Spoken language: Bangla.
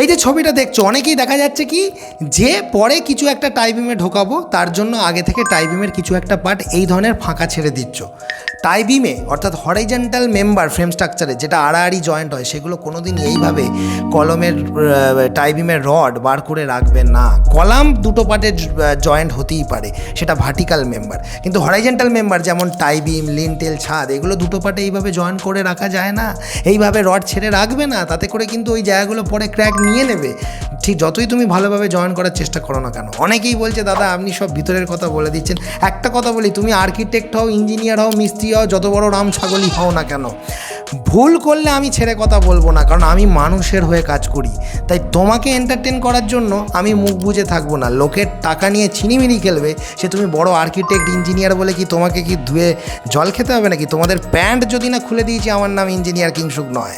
এই যে ছবিটা দেখছ, অনেকেই দেখা যাচ্ছে কি যে পরে কিছু একটা টাইবিমে ঢোকাবো, তার জন্য আগে থেকে টাইবিমের কিছু একটা পার্ট এই ধরনের ফাঁকা ছেড়ে দিচ্ছ। টাইবিমে, অর্থাৎ হরাইজেন্টাল মেম্বার ফ্রেম স্ট্রাকচারে যেটা আড়াআড়ি জয়েন্ট হয়, সেগুলো কোনো কোনোদিন এইভাবে কলমের টাই টাইবিমের রড বার করে রাখবেন না। কলাম দুটো পার্টে জয়েন্ট হতেই পারে, সেটা ভার্টিক্যাল মেম্বার কিন্তু হরাইজেন্টাল মেম্বার যেমন টাইবিম লিনটেল ছাদ, এগুলো দুটো পার্টে এইভাবে জয়েন করে রাখা যায় না। এইভাবে রড ছেড়ে রাখবে না, তাতে করে কিন্তু ওই জায়গাগুলো পরে ক্র্যাক নিয়ে নেবে। ঠিক যতই তুমি ভালোভাবে জয়েন করার চেষ্টা করো না কেন, অনেকেই বলছে, দাদা, আপনি সব ভিতরের কথা বলে দিচ্ছেন। একটা কথা বলি, তুমি আর্কিটেক্ট হও ইঞ্জিনিয়ার হও, মিস্ত্রি হও, যত বড় রাম ছাগলই হও না কেন, ভুল করলে আমি ছেড়ে কথা বলব না, কারণ আমি মানুষের হয়ে কাজ করি। তাই তোমাকে এন্টারটেন করার জন্য আমি মুখ বুজে থাকব না। লোকের টাকা নিয়ে ছিনিমিনি খেলবে, সে তুমি বড় আর্কিটেক্ট ইঞ্জিনিয়ার বলে কি তোমাকে কি ধুয়ে জল খেতে হবে নাকি? তোমাদের প্যান্ট যদি না খুলে দিয়েছি, আমার নাম ইঞ্জিনিয়ার কিংসুক নয়।